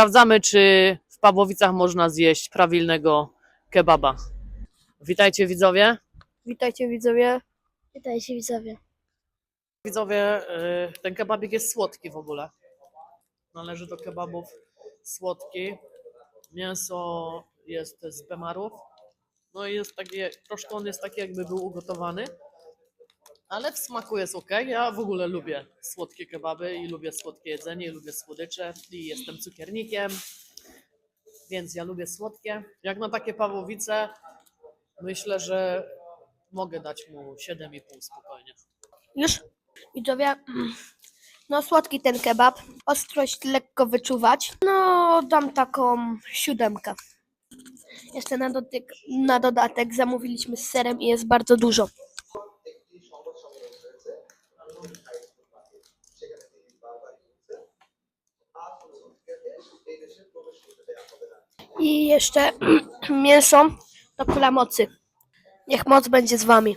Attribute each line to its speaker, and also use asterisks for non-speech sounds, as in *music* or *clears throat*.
Speaker 1: sprawdzamy, czy w Pawłowicach można zjeść prawilnego kebaba. Witajcie widzowie.
Speaker 2: Witajcie widzowie.
Speaker 3: Witajcie widzowie.
Speaker 1: Widzowie, y, ten kebabik jest słodki w ogóle. Należy do kebabów słodki. Mięso jest z bemarów. No i jest takie, troszkę on jest taki jakby był ugotowany. Ale w smaku jest ok. Ja w ogóle lubię słodkie kebaby i lubię słodkie jedzenie, i lubię słodycze i jestem cukiernikiem. Więc ja lubię słodkie. Jak na takie Pawłowice, myślę, że mogę dać mu 7,5 spokojnie.
Speaker 2: Już? Widzowie. No słodki ten kebab. Ostrość lekko wyczuwać. No dam taką siódemkę. Jeszcze na, dotyk, na dodatek zamówiliśmy z serem i jest bardzo dużo. I jeszcze *clears throat* mięso do króla mocy. Niech moc będzie z wami.